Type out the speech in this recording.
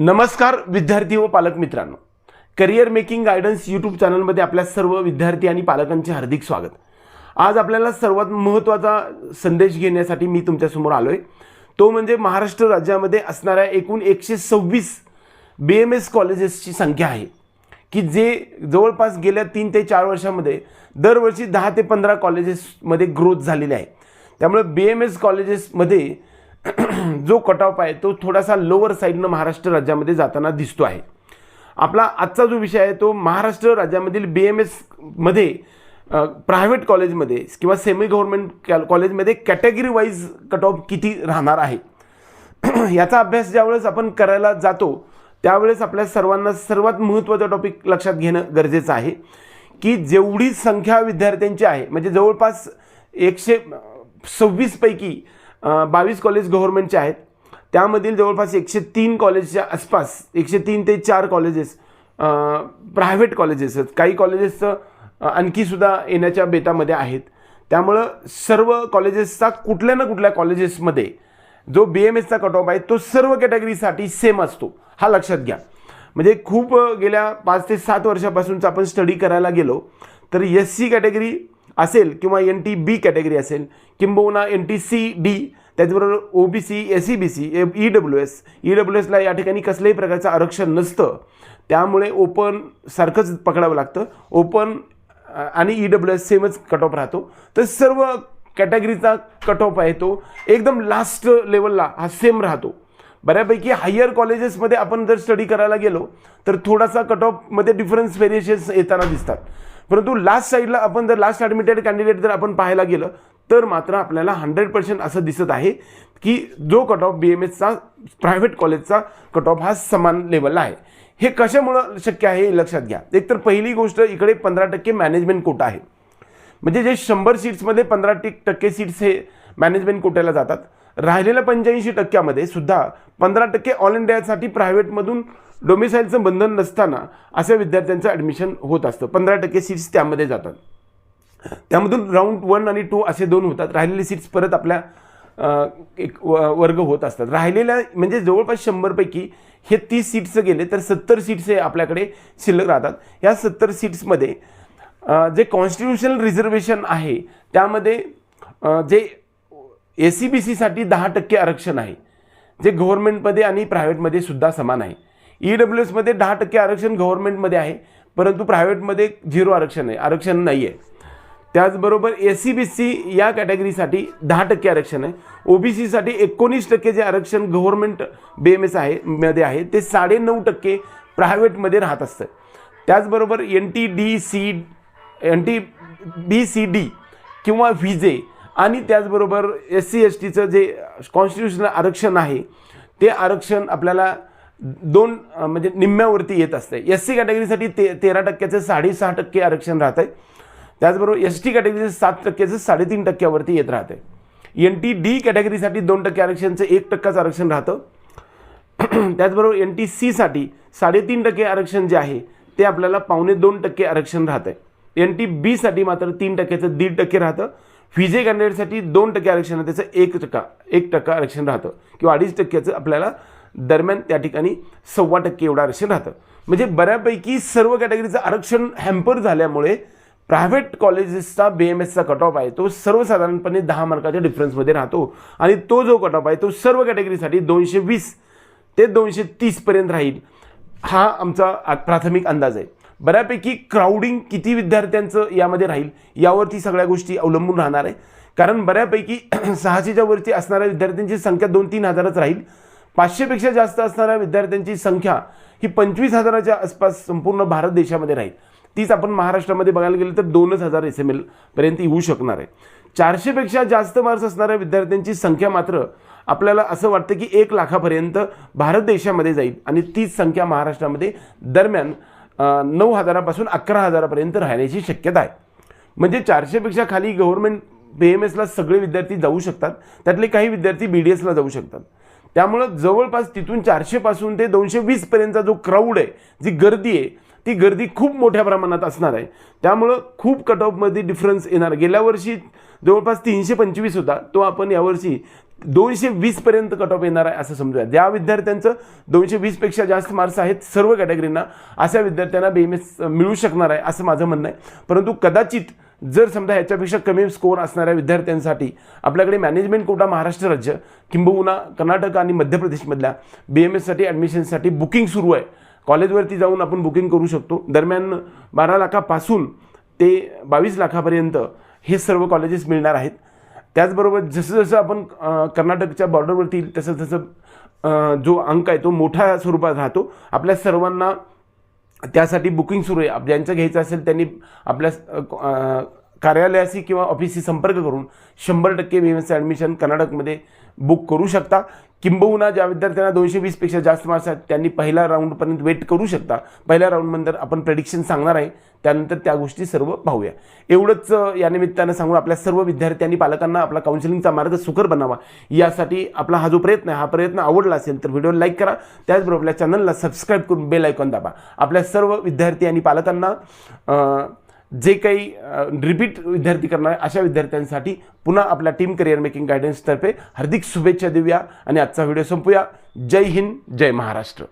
नमस्कार विद्यार्थी व पालक मित्रांनो. करिअर मेकिंग गायडन्स यूट्यूब चॅनलमध्ये आपल्या सर्व विद्यार्थी आणि पालकांचे हार्दिक स्वागत. आज आपल्याला सर्वात महत्त्वाचा संदेश घेण्यासाठी मी तुमच्यासमोर आलो आहे तो म्हणजे महाराष्ट्र राज्यामध्ये असणाऱ्या एकूण एकशे सव्वीस बी एम एस कॉलेजेसची संख्या आहे. की जे जवळपास गेल्या तीन ते चार वर्षामध्ये दरवर्षी दहा ते पंधरा कॉलेजेसमध्ये ग्रोथ झालेली आहे. त्यामुळे बी एम एस कॉलेजेसमध्ये जो कट ऑफ आहे तो थोडासा लोअर साईडनं महाराष्ट्र राज्यामध्ये जाताना दिसतो आहे. आपला आजचा जो विषय आहे तो महाराष्ट्र राज्यामधील बी एम एसमध्ये प्रायव्हेट कॉलेजमध्ये किंवा सेमी गव्हर्नमेंट कॅ कॉलेजमध्ये कॅटेगरी वाईज कट ऑफ किती राहणार आहे? याचा अभ्यास ज्यावेळेस आपण करायला जातो त्यावेळेस आपल्या सर्वांना सर्वात महत्त्वाचा टॉपिक लक्षात घेणं गरजेचं आहे की जेवढी संख्या विद्यार्थ्यांची आहे म्हणजे जवळपास एकशे सव्वीसपैकी बावीस कॉलेज गव्हर्नमेंटचे आहेत. त्यामधील जवळपास एकशे तीन कॉलेजच्या आसपास एकशे तीन ते चार कॉलेजेस प्रायव्हेट कॉलेजेस आहेत. काही कॉलेजेसचं आणखीसुद्धा येण्याच्या बेतामध्ये आहेत. त्यामुळं सर्व कॉलेजेसचा कुठल्या ना कुठल्या कॉलेजेसमध्ये जो बी एम एसचा कट ऑफ आहे तो सर्व कॅटेगरीसाठी सेम असतो. हा लक्षात घ्या. म्हणजे खूप गेल्या पाच ते सात वर्षापासूनचा आपण स्टडी करायला गेलो तर एस सी कॅटेगरी असेल किंवा एन टी बी कॅटेगरी असेल किंबहुना एन टी सी डी त्याचबरोबर O B C S C B C E W S E W एसला या ठिकाणी कसल्याही प्रकारचं आरक्षण नसतं. त्यामुळे ओपन सारखंच पकडावं लागतं. ओपन आणि ई डब्ल्यू एस सेमच कट ऑफ राहतो. तर सर्व कॅटेगरीचा कट ऑफ आहे तो. एकदम लास्ट लेवलला हा सेम राहतो. बऱ्यापैकी हायर कॉलेजेसमध्ये आपण जर स्टडी करायला गेलो तर थोडासा कट ऑफमध्ये डिफरन्स व्हेरिएशन्स येताना दिसतात. परंतु लास्ट साईडला आपण जर लास्ट ॲडमिटेड कॅन्डिडेट जर आपण पाहायला गेलं तर मात्र आपल्याला हंड्रेड पर्सेंट असं दिसत आहे की जो कट ऑफ बी एम एसचा प्रायव्हेट कॉलेजचा कट ऑफ हा समान लेवलला आहे. हे कशामुळं शक्य आहे हे लक्षात घ्या. एक तर पहिली गोष्ट इकडे पंधरा टक्के मॅनेजमेंट कोटा आहे. म्हणजे जे शंभर सीट्समध्ये पंधरा टक्के सीट्स हे मॅनेजमेंट कोट्याला जातात. राहिलेल्या पंच्याऐंशी टक्क्यामध्ये सुद्धा पंधरा टक्के ऑल इंडियासाठी प्रायव्हेटमधून डोमिसाईलचं बंधन नसताना अशा विद्यार्थ्यांचं ॲडमिशन होत असतं. पंधरा टक्के सीट्स त्यामध्ये जातात. त्यामधून राऊंड वन आणि टू असे दोन होतात. राहिलेले सीट्स परत आपल्या एक वर्ग होत असतात. राहिलेल्या म्हणजे जवळपास शंभरपैकी हे तीस सीट्स गेले तर सत्तर सीट्स हे आपल्याकडे शिल्लक राहतात. या सत्तर सीट्समध्ये जे कॉन्स्टिट्युशनल रिझर्वेशन आहे त्यामध्ये जे ए सी बी सीसाठी दहा टक्के आरक्षण आहे. जे गव्हर्नमेंटमध्ये आणि प्रायव्हेटमध्ये सुद्धा समान आहे. ई डब्ल्यू एसमध्ये दहा टक्के आरक्षण गव्हर्नमेंटमध्ये आहे परंतु प्रायव्हेटमध्ये झिरो आरक्षण आहे. आरक्षण नाही आहे त्याचबरोबर ए सी बी सी या कॅटेगरीसाठी दहा टक्के आरक्षण आहे. ओ बी सीसाठी एकोणीस टक्के जे आरक्षण गव्हर्नमेंट बी एम एस आहे मध्ये आहे ते साडेनऊ टक्के प्रायव्हेटमध्ये राहत असतं. त्याचबरोबर N T D C N T B C D किंवा व्हिजे आणि त्याचबरोबर एस सी एस टीचं जे कॉन्स्टिट्युशनल आरक्षण आहे ते आरक्षण आपल्याला दोन म्हणजे निम्म्यावरती येत असते एस सी कॅटेगरीसाठी ते तेरा टक्क्याचं साडेसहा टक्के आरक्षण राहत आहे त्याचबरोबर एस टी कॅटेगरीचं सात टक्क्याचं साडेतीन टक्क्यावरती येत राहतं आहे एन टी डी कॅटेगरीसाठी दोन टक्के आरक्षणचं एक टक्काचं आरक्षण राहतं. त्याचबरोबर एन टी सीसाठी साडेतीन टक्के आरक्षण जे आहे ते आपल्याला पावणे दोन टक्के आरक्षण राहतं आहे एन टी बीसाठी मात्र तीन टक्क्याचं दीड टक्के राहतं. व्हिजे कॅन्डिडेटसाठी दोन टक्के आरक्षण आहे त्याचं एक टक्का एक टक्का आरक्षण राहतं. किंवा अडीच टक्क्याचं आपल्याला दरम्यान त्या ठिकाणी सव्वा टक्के एवढं आरक्षण राहतं. म्हणजे बऱ्यापैकी सर्व कॅटेगरीचं आरक्षण हॅम्पर झाल्यामुळे प्रायव्हेट कॉलेजेसचा बी एम एसचा कट ऑफ आहे तो सर्वसाधारणपणे दहा मार्काच्या डिफरन्समध्ये राहतो. आणि तो जो कट ऑफ आहे तो सर्व कॅटेगरीसाठी दोनशे वीस ते दोनशे तीसपर्यंत राहील. हा आमचा प्राथमिक अंदाज आहे. बऱ्यापैकी क्राऊडिंग किती विद्यार्थ्यांचं यामध्ये राहील यावरती सगळ्या गोष्टी अवलंबून राहणार आहे. कारण बऱ्यापैकी सहाशेच्या वरती असणाऱ्या विद्यार्थ्यांची संख्या दोन तीन हजारच राहील. पाचशेपेक्षा जास्त असणाऱ्या विद्यार्थ्यांची संख्या ही पंचवीस हजाराच्या आसपास संपूर्ण भारत देशामध्ये राहील. तीच आपण महाराष्ट्रामध्ये बघायला गेलं तर दोनच हजार एस एम एलपर्यंत येऊ शकणार आहे. चारशेपेक्षा जास्त मार्क्स असणाऱ्या विद्यार्थ्यांची संख्या मात्र आपल्याला असं वाटतं की एक लाखापर्यंत भारत देशामध्ये जाईल आणि तीच संख्या महाराष्ट्रामध्ये दरम्यान नऊ हजारापासून अकरा हजारापर्यंत राहण्याची शक्यता आहे. म्हणजे चारशेपेक्षा खाली गव्हर्नमेंट बी एम एसला सगळे विद्यार्थी जाऊ शकतात. त्यातले काही विद्यार्थी बी डी एसला जाऊ शकतात. त्यामुळं जवळपास तिथून चारशेपासून ते दोनशे वीसपर्यंतचा जो क्राऊड आहे जी गर्दी आहे ती गर्दी खूप मोठ्या प्रमाणात असणार आहे. त्यामुळं खूप कट ऑफमध्ये डिफरन्स येणार. गेल्या वर्षी जवळपास तीनशे पंचवीस होता. तो आपण यावर्षी दोनशे वीसपर्यंत कट ऑफ येणार आहे असं समजूया. ज्या विद्यार्थ्यांचं दोनशे वीसपेक्षा जास्त मार्क्स आहेत सर्व कॅटेगरींना अशा विद्यार्थ्यांना बी एम एस मिळू शकणार आहे असं माझं म्हणणं आहे. परंतु कदाचित जर समजा ह्याच्यापेक्षा कमी स्कोअर असणाऱ्या विद्यार्थ्यांसाठी आपल्याकडे मॅनेजमेंट कोटा महाराष्ट्र राज्य किंबहुना कर्नाटक आणि मध्य प्रदेशमधल्या बी एम एससाठी ॲडमिशनसाठी बुकिंग सुरू आहे. कॉलेजवरती जाऊन आपण बुकिंग करू शकतो. दरम्यान बारा लाखापासून ते बावीस लाखापर्यंत हे सर्व कॉलेजेस मिळणार आहेत. त्याचबरोबर जसं जसं आपण कर्नाटकच्या बॉर्डरवरती येईल तसं तसं जो अंक आहे तो मोठ्या स्वरूपात राहतो. आपल्या सर्वांना त्यासाठी बुकिंग सुरू आहे. ज्यांचं घ्यायचं असेल त्यांनी आपल्या कार्यालयाशी किंवा ऑफिसशी संपर्क करून शंभर टक्के बी एम ॲडमिशन कर्नाटकमध्ये बुक करू शकता. किंबहुना ज्या विद्यार्थ्यांना दोनशे वीसपेक्षा जास्त मार्क्स आहेत त्यांनी पहिल्या राऊंडपर्यंत वेट करू शकता. पहिल्या राऊंडनंतर आपण प्रेडिक्शन सांगणार आहे. त्यानंतर त्या गोष्टी सर्व पाहूया. एवढंच या निमित्तानं सांगून आपल्या सर्व विद्यार्थी आणि पालकांना आपला काउन्सिलिंगचा मार्ग सुकर बनावा. यासाठी आपला हा जो प्रयत्न आहे हा प्रयत्न आवडला असेल तर व्हिडिओ लाईक करा. त्याचबरोबर आपल्या चॅनलला सबस्क्राईब करून बेल आयकॉन दाबा. आपल्या सर्व विद्यार्थी आणि पालकांना जे काही रिपीट विद्यार्थी करणार आहे, अशा विद्यार्थ्यांसाठी पुन्हा आपल्या टीम करिअर मेकिंग गायडन्सतर्फे हार्दिक शुभेच्छा देऊया आणि आजचा व्हिडिओ संपूया. जय हिंद जय महाराष्ट्र.